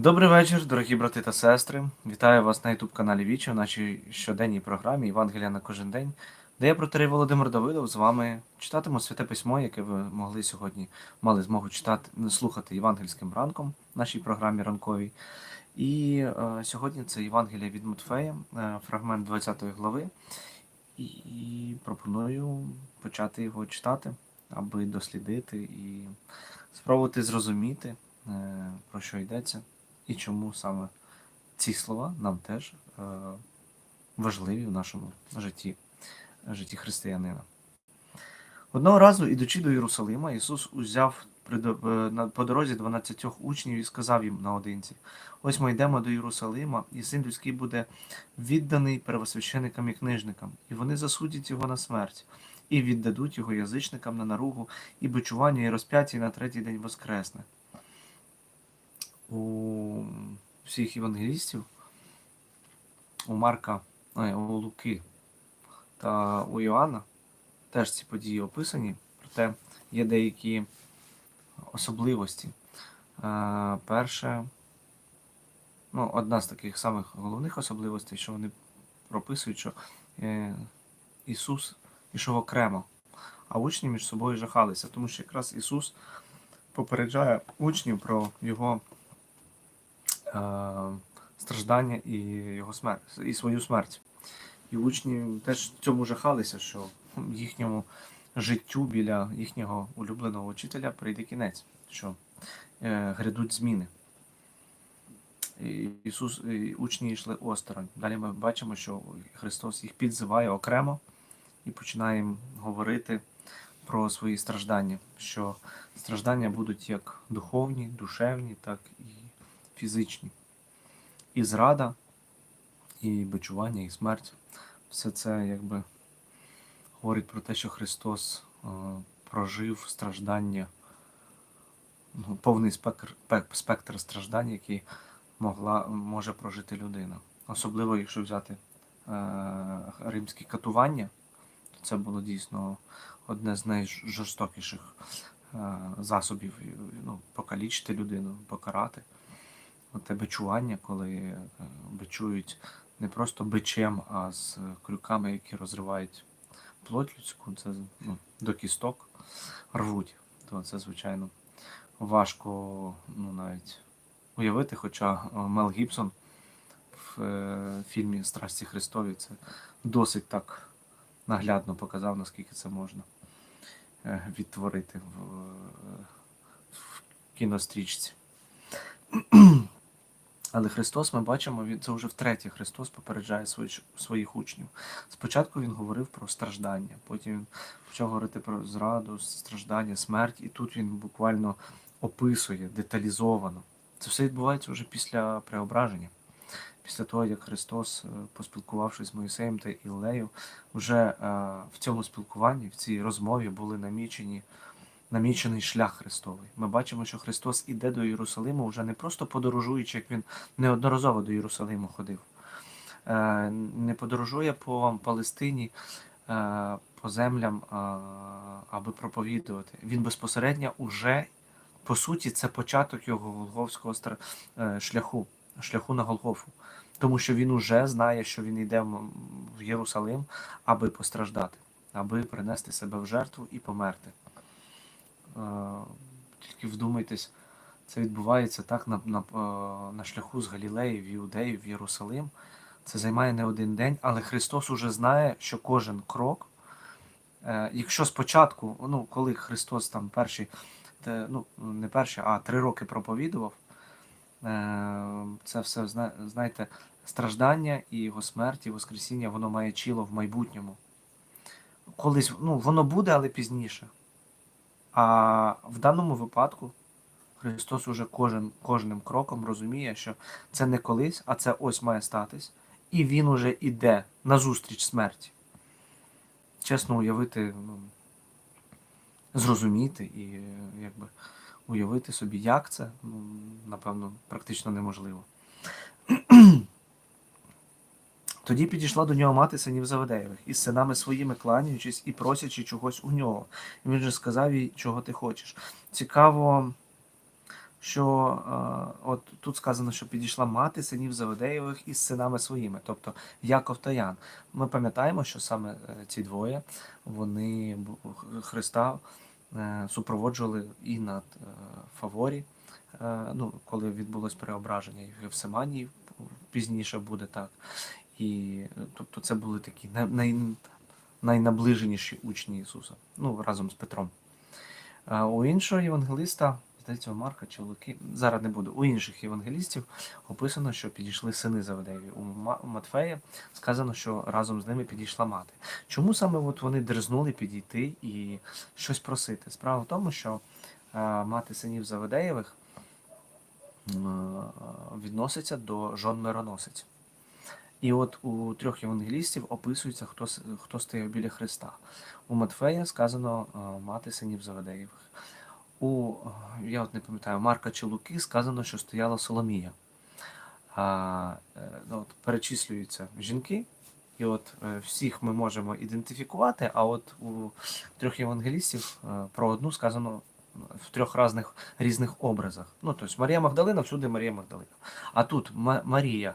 Добрий вечір, дорогі брати та сестри. Вітаю вас на youtube каналі Вічі в нашій щоденній програмі Євангелія на кожен день, де я протерей Володимир Давидов з вами читатиму святе письмо, яке ви могли сьогодні мали змогу читати, слухати євангельським ранком в нашій програмі ранковій. І е, сьогодні це Євангелія від Матфея, е, фрагмент 20 глави. І, і пропоную почати його читати, аби дослідити і спробувати зрозуміти, е, про що йдеться. І чому саме ці слова нам теж е, важливі в нашому житті, житті християнина. Одного разу, ідучи до Єрусалима, Ісус узяв е, по дорозі 12 учнів і сказав їм наодинці: Ось ми йдемо до Єрусалима, і син людський буде відданий первосвященикам і книжникам, і вони засудять його на смерть, і віддадуть його язичникам на наругу, і бичування, і розп'яття, і на третій день воскресне у всіх євангелістів, у Марка, ой, у Луки та у Іоанна теж ці події описані, проте є деякі особливості. Е, Перше, ну, одна з таких самих головних особливостей, що вони прописують, що е, Ісус ішов окремо, а учні між собою жахалися, тому що якраз Ісус попереджає учнів про його страждання і його смерть, і свою смерть. І учні теж цьому жахалися, що їхньому життю біля їхнього улюбленого учителя прийде кінець, що е, грядуть зміни. Ісус, і учні йшли осторонь. Далі ми бачимо, що Христос їх підзиває окремо і починає їм говорити про свої страждання, що страждання будуть як духовні, душевні, так і фізичні. І зрада, і бичування, і смерть. Все це якби говорить про те, що Христос е, прожив страждання, ну, повний спектр, пек- спектр страждань, який могла, може прожити людина. Особливо, якщо взяти е, римські катування, то це було дійсно одне з найжорстокіших е, засобів ну, покалічити людину, покарати. Оте бичування, коли е, бичують не просто бичем, а з крюками, які розривають плоть людську, це ну, до кісток рвуть. То це, звичайно, важко ну, навіть уявити. Хоча е, Мел Гібсон в е, фільмі Страсті Христові це досить так наглядно показав, наскільки це можна відтворити в, в кінострічці. Але Христос, ми бачимо, він це вже втретє Христос попереджає свої- своїх учнів. Спочатку він говорив про страждання, потім він почав говорити про зраду, страждання, смерть, і тут він буквально описує деталізовано. Це все відбувається вже після преображення. Після того, як Христос, е, поспілкувавшись з Моїсеєм та Іллею, вже е, в цьому спілкуванні, в цій розмові були намічені намічений шлях Христовий. Ми бачимо, що Христос іде до Єрусалиму вже не просто подорожуючи, як він неодноразово до Єрусалиму ходив, Е, не подорожує по Палестині, е, по землям, е, аби проповідувати. Він безпосередньо уже, по суті, це початок його голговського шляху, шляху на Голгофу. Тому що він уже знає, що він йде в Єрусалим, аби постраждати, аби принести себе в жертву і померти. Е, Тільки вдумайтесь, це відбувається так на, на, е, на шляху з Галілеї в Іудею, в Єрусалим. Це займає не один день, але Христос уже знає, що кожен крок, е, якщо спочатку, ну, коли Христос там перші, ну, не перші, а три роки проповідував, це все, зна- знаєте, страждання і його смерть, і Воскресіння, воно має чіло в майбутньому. Колись, ну, воно буде, але пізніше. А в даному випадку Христос уже кожен, кожним кроком розуміє, що це не колись, а це ось має статись. І він уже іде назустріч смерті. Чесно уявити, ну, зрозуміти і якби уявити собі, як це, ну, напевно, практично неможливо. Тоді підійшла до нього мати синів Заведеєвих, із синами своїми кланяючись і просячи чогось у нього. І він же сказав їй, чого ти хочеш. Цікаво, що е, от тут сказано, що підійшла мати синів Заведеєвих із синами своїми, тобто Яков та Ян. Ми пам'ятаємо, що саме е, ці двоє вони Христа е, супроводжували і на фаворі, е, ну, коли відбулось переображення, в Гефсиманії пізніше буде так. І е, тобто це були такі най, най, найнаближеніші учні Ісуса, ну разом з Петром. А у іншого євангелиста, здається, Марка чи Луки, зараз не буду, у інших євангелістів описано, що підійшли сини Заведеєві. У Матфея сказано, що разом з ними підійшла мати. Чому саме от вони дерзнули підійти і щось просити? Справа в тому, що е, мати синів Заведеєвих е, відноситься до жон мироносиць. І от у трьох євангелістів описується, хто, хто стояв біля Христа. У Матфея сказано е, мати синів Заведеєвих. У, е, я от не пам'ятаю, Марка чи Луки сказано, що стояла Соломія. А, е, ну, от, перечислюються жінки, і от всіх ми можемо ідентифікувати, а от у трьох євангелістів про одну сказано в трьох різних, різних образах. Ну, тобто Марія Магдалина, всюди Марія Магдалина. А тут Марія,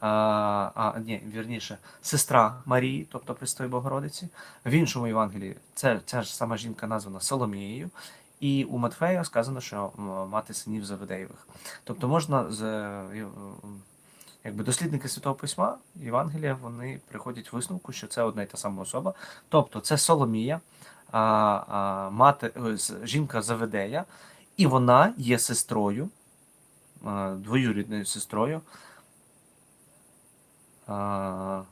а, а ні, вірніше, сестра Марії, тобто Престої Богородиці. В іншому Євангелії це ця ж сама жінка названа Соломією. І у Матфея сказано, що мати синів Заведеєвих. Тобто можна з е, якби дослідники Святого Письма, Євангелія, вони приходять в висновку, що це одна й та сама особа. Тобто це Соломія, а, а, мати, е, жінка Заведея, і вона є сестрою, а, двоюрідною сестрою. А,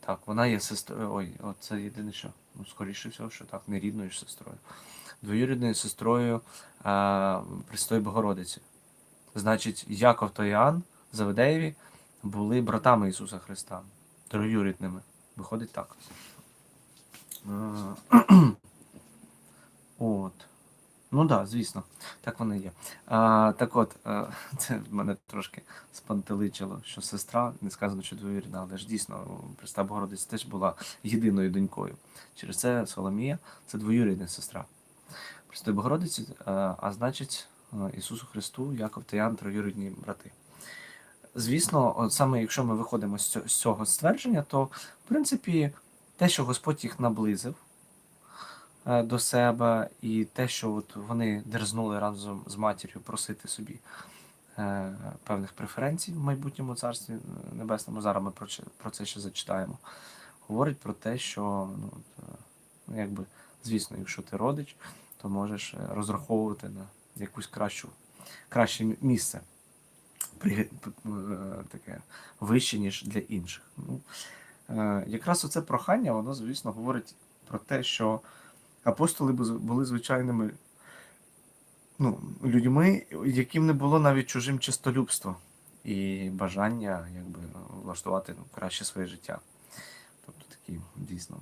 так, вона є сестрою. Ой, от це єдине, що. Ну, скоріше всього, що так, не рідною сестрою. Двоюрідною сестрою а, Престої Богородиці. Значить, Яков та Іоанн Заведеєві були братами Ісуса Христа, троюрідними. Виходить так. От. Ну так, да, звісно, так воно є. А, так от, е, це мене трошки спантеличило, що сестра, не сказано, що двоюрідна, але ж дійсно Преста Богородиця теж була єдиною донькою. Через це Соломія це двоюрідна сестра. Престої Богородиці, е, а значить, е, Ісусу Христу, Яков та Ян троюрідні брати. Звісно, от саме якщо ми виходимо з цього, ствердження, то в принципі те, що Господь їх наблизив до себе, і те, що от вони дерзнули разом з матір'ю просити собі е, певних преференцій в майбутньому царстві небесному. Зараз ми про, це- ще зачитаємо. Говорить про те, що ну, е, ну, якби, звісно, якщо ти родич, то можеш е, розраховувати на якусь кращу, краще місце. При, е, таке вище, ніж для інших. Ну, е, якраз оце прохання, воно, звісно, говорить про те, що апостоли бу- були звичайними ну, людьми, яким не було навіть чужим чистолюбство і бажання якби, влаштувати ну, краще своє життя. Тобто такі дійсно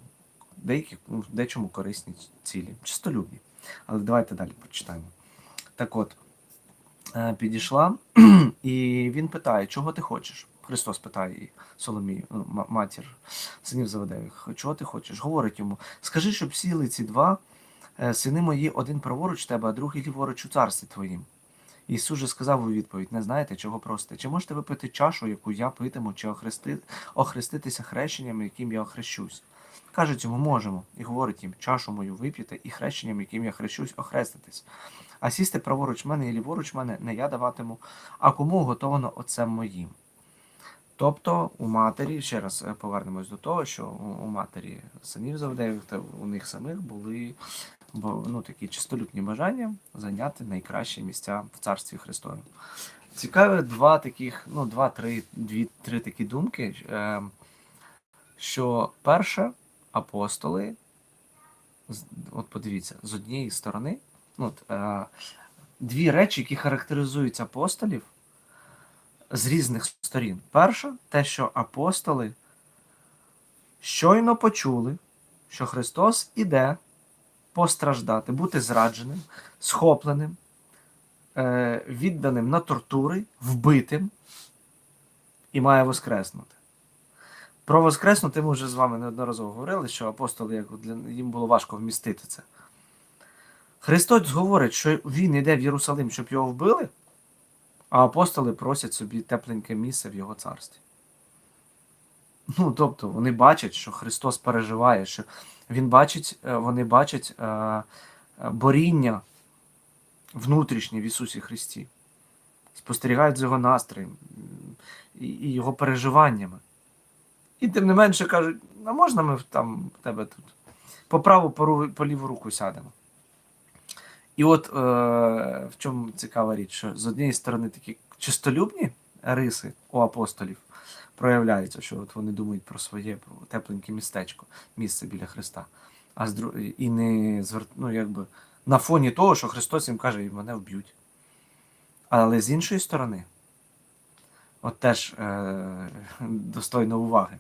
деякі, ну, дечому корисні цілі, чистолюбні. Але давайте далі прочитаємо. Так от, е, підійшла, і він питає, чого ти хочеш? Христос питає її, Соломію, ну, матір синів Заведеївих, чого ти хочеш? Говорить йому: скажи, щоб сіли ці два е, сини мої, один праворуч тебе, а другий ліворуч у царстві твоїм. Ісус же сказав у відповідь: не знаєте, чого просите? Чи можете ви пити чашу, яку я питиму, чи охрести... охреститися хрещенням, яким я охрещусь? Кажуть йому, можемо, і говорить їм, чашу мою вип'єте, і хрещенням, яким я хрещусь, охреститись. А сісти праворуч мене і ліворуч мене не я даватиму, а кому готовано отцем моїм. Тобто у матері, ще раз е, повернемось до того, що у матері синів та у них самих були ну, такі чистолюбні бажання зайняти найкращі місця в царстві Христові. Цікаві два таких, ну, два-три, дві-три такі думки. Е, що перше, апостоли, от подивіться, з однієї сторони, ну, от, е, дві речі, які характеризують апостолів з різних сторін. Перше, те, що апостоли щойно почули, що Христос іде постраждати, бути зрадженим, схопленим, е, відданим на тортури, вбитим і має воскреснути. Про воскреснути ми вже з вами неодноразово говорили, що апостоли як для їм було важко вмістити це. Христос говорить, що Він йде в Єрусалим, щоб його вбили, а апостоли просять собі тепленьке місце в його царстві. Ну, тобто, вони бачать, що Христос переживає, що Він бачить, е, вони бачать е, е, боріння внутрішнє в Ісусі Христі, спостерігають за його настроєм і, його переживаннями. І тим не менше кажуть, а можна ми там тебе тут по праву, по ліву руку сядемо. І от е, в чому цікава річ, що з однієї сторони такі чистолюбні риси у апостолів проявляються, що от вони думають про своє про тепленьке містечко, місце біля Христа. А з дру... і не звер... ну, якби на фоні того, що Христос їм каже, і мене вб'ють. Але з іншої сторони, от теж е... достойно уваги,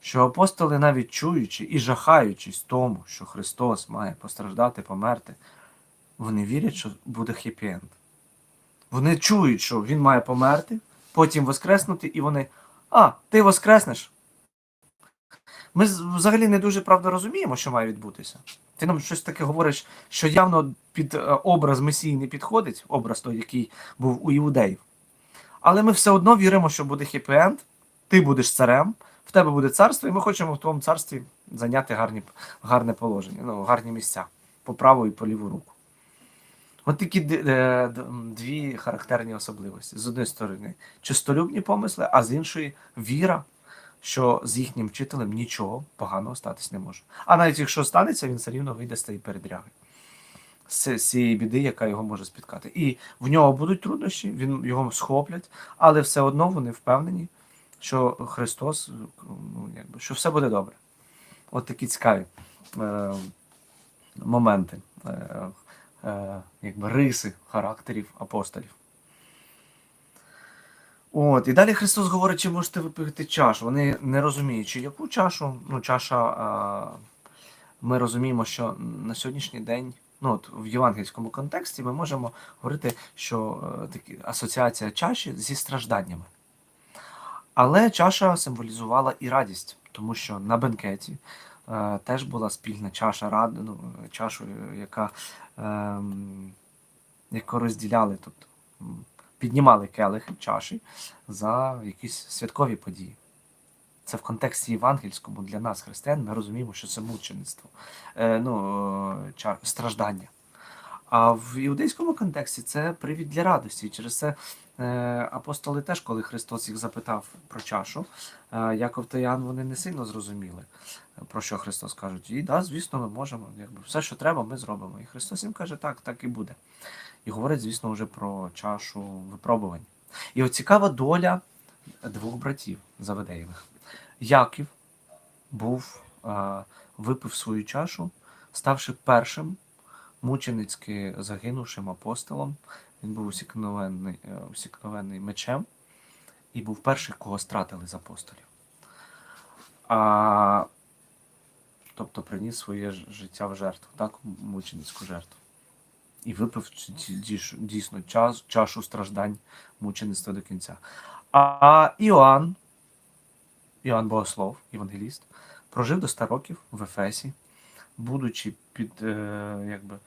що апостоли, навіть чуючи і жахаючись тому, що Христос має постраждати, померти, вони вірять, що буде хеппі-енд. Вони чують, що він має померти, потім воскреснути, і вони. А, ти воскреснеш. Ми взагалі не дуже правда розуміємо, що має відбутися. Ти нам щось таке говориш, що явно під е, образ Месії не підходить, образ той, який був у іудеїв. Але ми все одно віримо, що буде хеппі-енд, ти будеш царем, в тебе буде царство, і ми хочемо в твоєму царстві зайняти гарні, гарне положення, ну, гарні місця по праву і по ліву руку. От такі е, дві характерні особливості. З однієї сторони, чистолюбні помисли, а з іншої віра, що з їхнім вчителем нічого поганого статись не може. А навіть якщо станеться, він все рівно вийде з цієї передряги. З цієї біди, яка його може спіткати. І в нього будуть труднощі, він його схоплять, але все одно вони впевнені, що Христос, ну, якби, що все буде добре. От такі цікаві е, моменти, е, якби риси характерів апостолів. От, і далі Христос говорить, чи можете випити чашу. Вони не розуміють, чи яку чашу. Ну, чаша, а, ми розуміємо, що на сьогоднішній день, ну от в євангельському контексті, ми можемо говорити, що е, такі, асоціація чаші зі стражданнями. Але чаша символізувала і радість, тому що на бенкеті е, теж була спільна чаша рад, ну, чашою, яка, ем, яку розділяли, тобто піднімали келихи чаші за якісь святкові події. Це в контексті євангельському для нас, християн, ми розуміємо, що це мучеництво, е, ну, е, страждання. А в іудейському контексті це привід для радості. Через це е, апостоли теж, коли Христос їх запитав про чашу, е, Яков та Ян вони не сильно зрозуміли, е, про що Христос кажуть. І да, звісно, ми можемо. Якби все, що треба, ми зробимо. І Христос їм каже, так, так і буде. І говорить, звісно, вже про чашу випробувань. І от цікава доля двох братів Заведеєвих. Яків був, випив свою чашу, ставши першим мученицьки загинувшим апостолом. Він був усікновений, е, усікновений мечем і був перший, кого стратили з апостолів. А, тобто приніс своє життя в жертву, так, мученицьку жертву. І випив дійсно час, чашу страждань мучеництва до кінця. А Іоанн, Іоанн Богослов, євангеліст, прожив до 100 років в Ефесі, будучи під е, якби,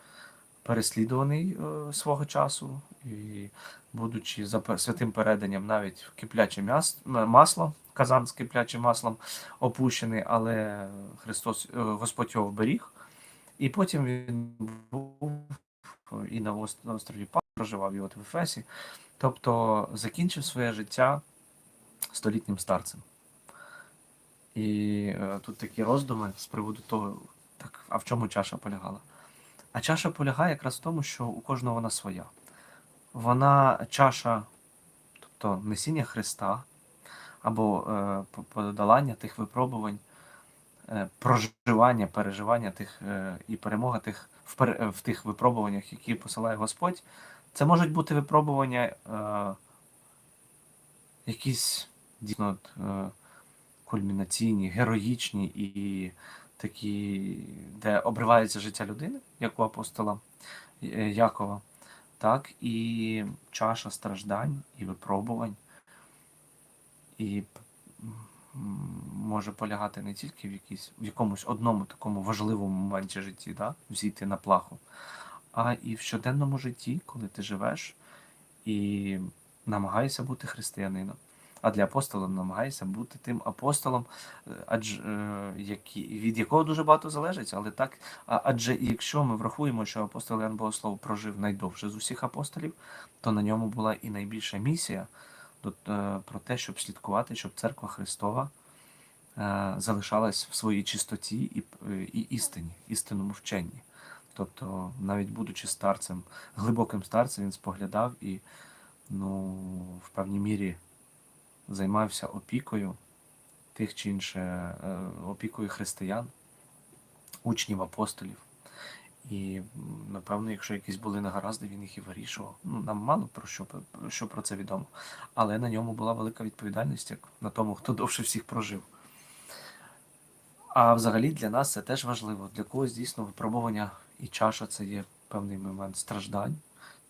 переслідуваний е, свого часу, і будучи за святим переданням навіть в кипляче масло, казан з киплячим маслом опущений, але Христос, е, Господь його вберіг. І потім він був і на острові Пас проживав, і от в Ефесі. Тобто закінчив своє життя столітнім старцем. І е, тут такі роздуми з приводу того, так, а в чому чаша полягала? А чаша полягає якраз в тому, що у кожного вона своя. Вона чаша, тобто несіння Христа або е, подолання тих випробувань, е, проживання, переживання тих е, і перемога тих в, в тих випробуваннях, які посилає Господь. Це можуть бути випробування е, якісь дійсно е, кульмінаційні, героїчні і такі, де обривається життя людини, як у апостола е, Якова, так і чаша страждань і випробувань. І може полягати не тільки в, якійсь, в якомусь одному такому важливому моменті житті, да? взійти на плаху, а і в щоденному житті, коли ти живеш і намагаєшся бути християнином. А для апостола намагаєшся бути тим апостолом, е, адже які, від якого дуже багато залежить, але так, адже якщо ми врахуємо, що апостол Ян Богослов прожив найдовше з усіх апостолів, то на ньому була і найбільша місія е, про те, щоб слідкувати, щоб церква Христова е, залишалась в своїй чистоті і, і істині, істинному вченні. Тобто, навіть будучи старцем, глибоким старцем, він споглядав і ну, в певній мірі займався опікою тих чи інше, е, опікою християн, учнів апостолів. І, напевно, якщо якісь були негаразди, він їх і вирішував. Ну, нам мало про що, що про це відомо. Але на ньому була велика відповідальність, як на тому, хто довше всіх прожив. А взагалі для нас це теж важливо. Для когось дійсно випробування і чаша це є певний момент страждань,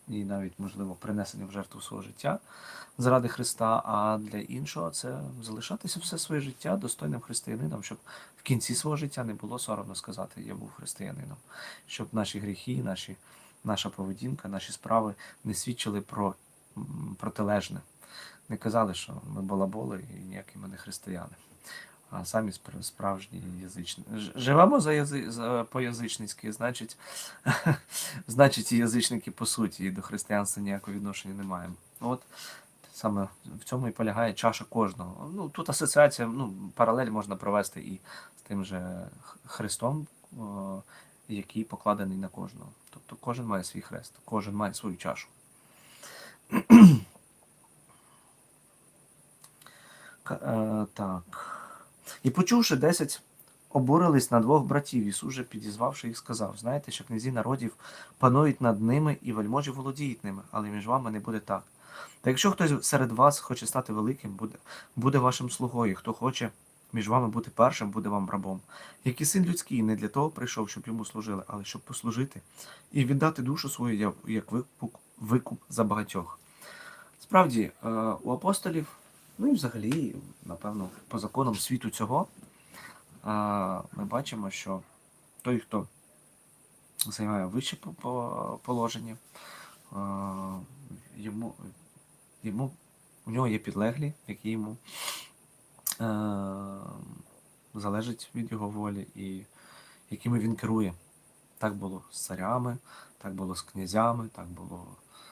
і навіть, можливо, принесення в жертву свого життя заради Христа. А для іншого це залишатися все своє життя достойним християнином, щоб в кінці свого життя не було соромно сказати, я був християнином, щоб наші гріхи, наші, наша поведінка, наші справи не свідчили про протилежне. Не казали, що ми балаболи і ніякі ми не християни а самі спр- справжні язичні. Живемо за язи... за... по-язичницьки, значить, значить, язичники по суті, і до християнства ніякого відношення не маємо. От саме в цьому і полягає чаша кожного. Ну, тут асоціація, ну, паралель можна провести і з тим же Христом, о, який покладений на кожного. Тобто кожен має свій хрест, кожен має свою чашу. Е, Так. І почувши десять, обурились на двох братів. Ісус же, підізвавши їх, сказав: Знаєте, що князі народів панують над ними і вельможі володіють ними, але між вами не буде так. Та якщо хтось серед вас хоче стати великим, буде, буде вашим слугою. Хто хоче між вами бути першим, буде вам рабом. Як і син людський не для того прийшов, щоб йому служили, але щоб послужити і віддати душу свою як- викуп, викуп за багатьох. Справді, е, у апостолів, ну і взагалі, напевно, по законам світу цього, ми бачимо, що той, хто займає вище по- по- положення, йому, йому, у нього є підлеглі, які йому залежать від його волі і якими він керує. Так було з царями, так було з князями, так було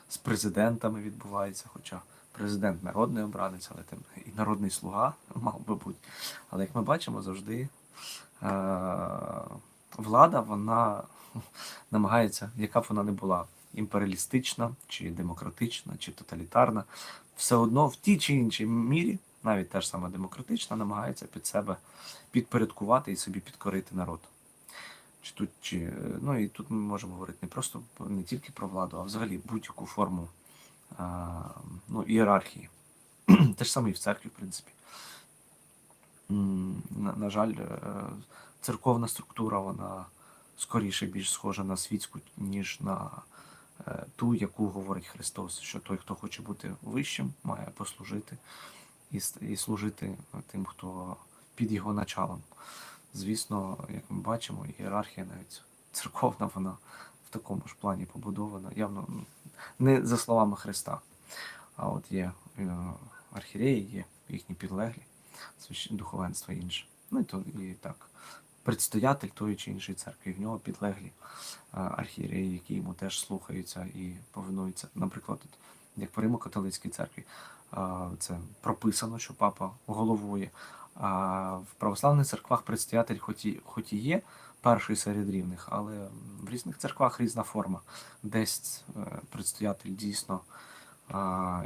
з президентами відбувається, хоча президент народний обранець, але тим і народний слуга мав би бути. Але як ми бачимо, завжди е, влада вона намагається, яка б вона не була, імперіалістична, чи демократична, чи тоталітарна, все одно в тій чи іншій мірі, навіть та ж сама демократична, намагається під себе підпорядкувати і собі підкорити народ. Чи тут, чи, ну і тут ми можемо говорити не просто не тільки про владу, а взагалі будь-яку форму ну, ієрархії. Те ж саме і в церкві, в принципі. На, на жаль, е, церковна структура, вона скоріше більш схожа на світську, ніж на е, ту, яку говорить Христос, що той, хто хоче бути вищим, має послужити і, і служити тим, хто під його началом. Звісно, як ми бачимо, ієрархія навіть церковна, вона в такому ж плані побудована, явно не за словами Христа. А от є е, архіреї, є їхні підлеглі, духовенство інше. Ну і то і так. Предстоятель тої чи іншої церкви, і в нього підлеглі е, архієреї, які йому теж слухаються і повинуються. Наприклад, як по Римо-католицькій церкві, е, це прописано, що папа головує. А в православних церквах предстоятель хоч і, хоч і є перший серед рівних, але в різних церквах різна форма. Десь е, предстоятель дійсно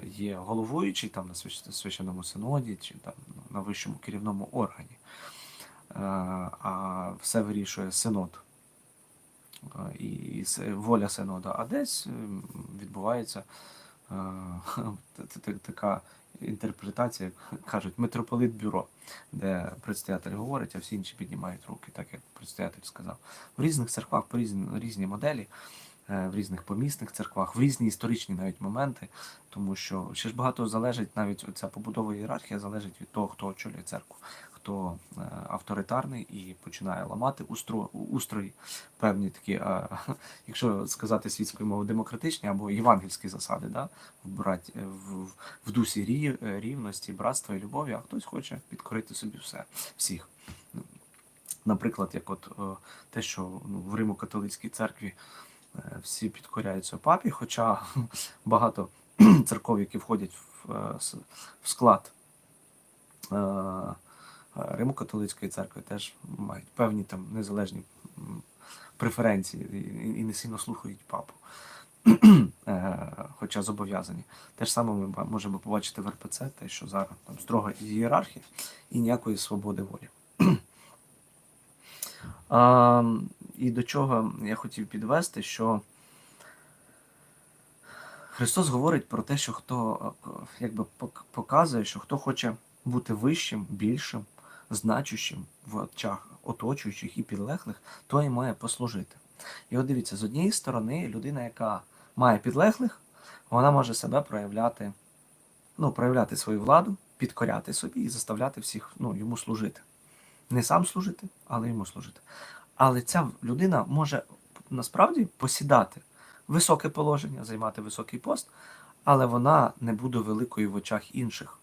є головуючий там на свящ- священному синоді чи там на вищому керівному органі. Е, А все вирішує синод е, і воля синода. А десь відбувається е, т- така інтерпретація, як кажуть, митрополит бюро, де предстоятель говорить, а всі інші піднімають руки, так як предстоятель сказав. В різних церквах по різні, різні моделі. е, в різних помісних церквах, в різні історичні навіть моменти, тому що ще ж багато залежить, навіть ця побудова ієрархія залежить від того, хто очолює церкву, хто е, авторитарний і починає ламати устро, устрої, певні такі, е, якщо сказати світською мовою, демократичні або євангельські засади, да? в, в, в дусі рів, рівності, братства і любові, а хтось хоче підкорити собі все, всіх. Наприклад, як от е, те, що ну, в Римо-католицькій церкві е, всі підкоряються папі, хоча багато церков, які входять в, е, в склад е, е, Римо-католицької церкви, теж мають певні там незалежні преференції і, не сильно слухають папу. Е, Хоча зобов'язані. Те ж саме ми можемо побачити в РПЦ, те, що зараз там строга ієрархія і ніякої свободи волі. А, і до чого я хотів підвести, що Христос говорить про те, що хто е, якби показує, що хто хоче бути вищим, більшим, значущим в очах оточуючих і підлеглих, той і має послужити. І от дивіться, з однієї сторони, людина, яка має підлеглих, вона може себе проявляти, ну, проявляти свою владу, підкоряти собі і заставляти всіх ну, йому служити. Не сам служити, але йому служити. Але ця людина може насправді посідати високе положення, займати високий пост, але вона не буде великою в очах інших.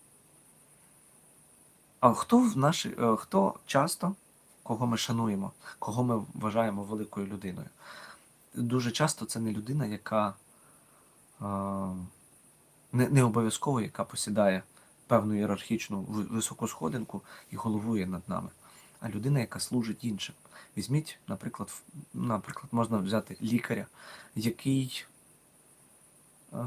А хто в наші, е, хто часто, кого ми шануємо, кого ми вважаємо великою людиною? Дуже часто це не людина, яка е, не, не обов'язково, яка посідає певну ієрархічну ви- високу сходинку і головує над нами, а людина, яка служить іншим. Візьміть, наприклад, наприклад, можна взяти лікаря, який е,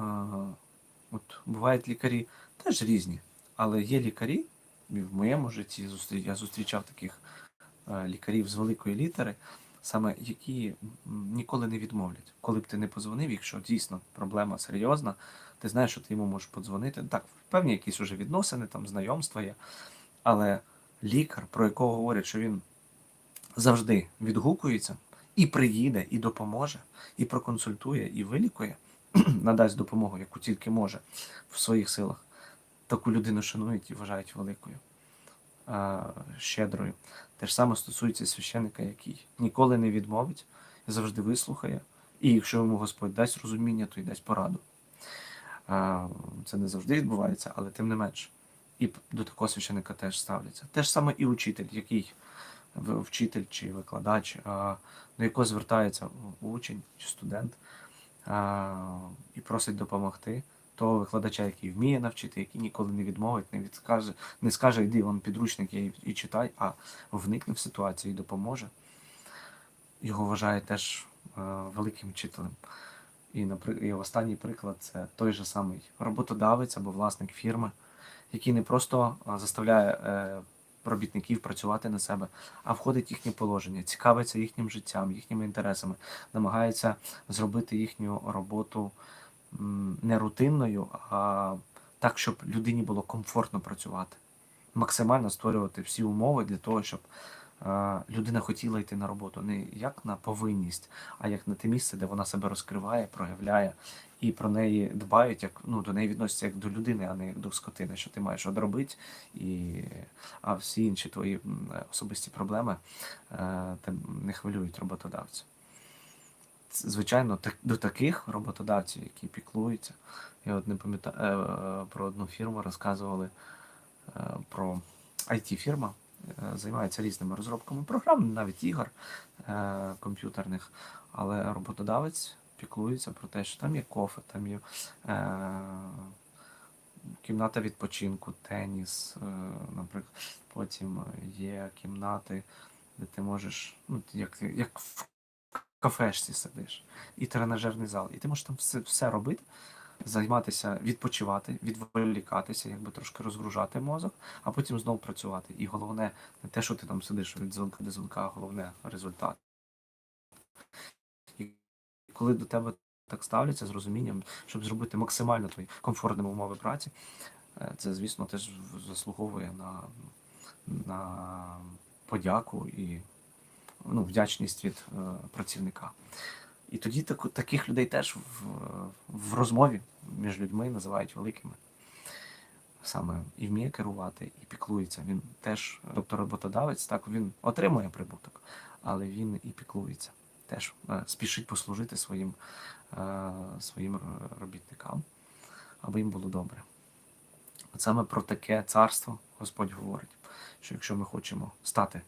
от бувають лікарі теж різні, але є лікарі, в моєму житті зустрі- я зустрічав таких е, лікарів з великої літери, саме які ніколи не відмовлять. Коли б ти не позвонив, якщо дійсно проблема серйозна, ти знаєш, що ти йому можеш подзвонити. Так, певні якісь уже відносини, там знайомства є. Але лікар, про якого говорять, що він завжди відгукується і приїде, і допоможе, і проконсультує, і вилікує, надасть допомогу, яку тільки може в своїх силах. Таку людину шанують і вважають великою, щедрою. Те ж саме стосується священика, який ніколи не відмовить, завжди вислухає, і якщо йому Господь дасть розуміння, то й дасть пораду. Це не завжди відбувається, але тим не менш. І до такого священика теж ставляться. Те ж саме і учитель, який вчитель чи викладач, до якого звертається учень чи студент і просить допомогти того викладача, який вміє навчити, який ніколи не відмовить, не відскаже, не скаже, йди вон підручник і, і читай, а вникне в ситуацію і допоможе. Його вважає теж е, великим вчителем. І, і останній приклад це той же самий роботодавець або власник фірми, який не просто заставляє е, робітників працювати на себе, а входить їхнє положення, цікавиться їхнім життям, їхніми інтересами, намагається зробити їхню роботу не рутинною, а так, щоб людині було комфортно працювати. Максимально створювати всі умови для того, щоб е, людина хотіла йти на роботу не як на повинність, а як на те місце, де вона себе розкриває, проявляє, і про неї дбають, як ну до неї відносяться як до людини, а не як до скотини, що ти маєш одробити, і а всі інші твої особисті проблеми е, не хвилюють роботодавця. Звичайно, так, до таких роботодавців, які піклуються. Я от не пам'ятаю е, е, про одну фірму, розказували е, про IT-фірма, е, займається різними розробками програм, навіть ігор комп'ютерних, але роботодавець піклується про те, що там є кофе, там є кімната відпочинку, теніс, наприклад. Потім є кімнати, де ти можеш, ну, як, як в кафешці сидиш, і тренажерний зал. І ти можеш там все, все робити, займатися, відпочивати, відволікатися, якби трошки розгружати мозок, а потім знову працювати. І головне не те, що ти там сидиш від дзвонка до дзвонка, а головне результат. І коли до тебе так ставляться з розумінням, щоб зробити максимально твої комфортні умови праці, е, це, звісно, теж заслуговує на, на подяку і ну, вдячність від е, працівника. І тоді таку, таких людей теж в, в розмові між людьми називають великими. Саме і вміє керувати, і піклується. Він теж, тобто роботодавець, так він отримує прибуток, але він і піклується. Теж е, спішить послужити своїм, е, своїм робітникам, аби їм було добре. От саме про таке царство Господь говорить, що якщо ми хочемо стати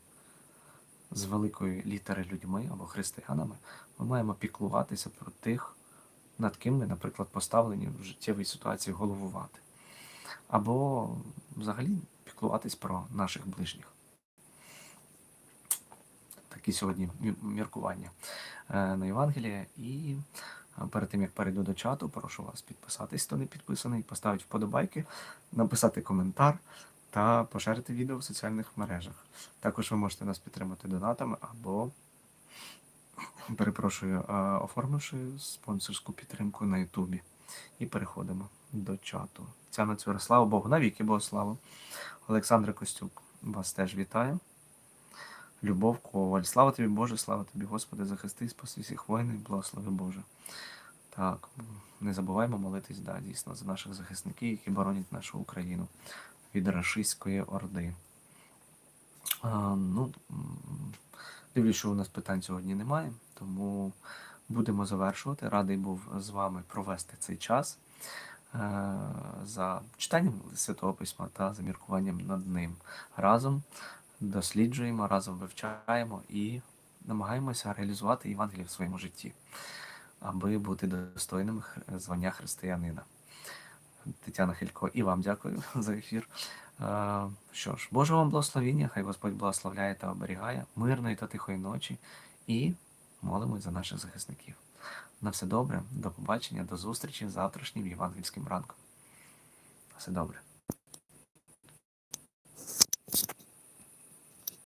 з великої літери людьми або християнами, ми маємо піклуватися про тих, над ким ми, наприклад, поставлені в життєвій ситуації головувати. Або взагалі піклуватись про наших ближніх. Такі сьогодні міркування е, на Євангеліє. І е, перед тим як перейду до чату, прошу вас підписатись, хто не підписаний, поставити вподобайки, написати коментар та поширити відео в соціальних мережах. Також ви можете нас підтримати донатами або, перепрошую, оформивши спонсорську підтримку на Ютубі. І переходимо до чату. Тяна Цвіра, слава Богу, навіки Богослава. Олександр Костюк, вас теж вітаю. Любов Коваль. Слава тобі, Боже, слава тобі, Господи, захисти, спаси всіх воїн благослови Боже. Так, не забуваємо молитись, да, дійсно, за наших захисників, які боронять нашу Україну від рашистської орди. А, ну, дивлюсь, що у нас питань сьогодні немає, тому будемо завершувати. Радий був з вами провести цей час е, за читанням Святого Письма та за міркуванням над ним. Разом досліджуємо, разом вивчаємо і намагаємося реалізувати Євангеліє в своєму житті, аби бути достойним звання християнина. Тетяна Хилько, і вам дякую за ефір. Е, Що ж, Божого вам благословіння, хай Господь благословляє та оберігає мирної та тихої ночі і молимось за наших захисників. На все добре, до побачення, до зустрічі завтрашнім євангельським ранком. На все добре.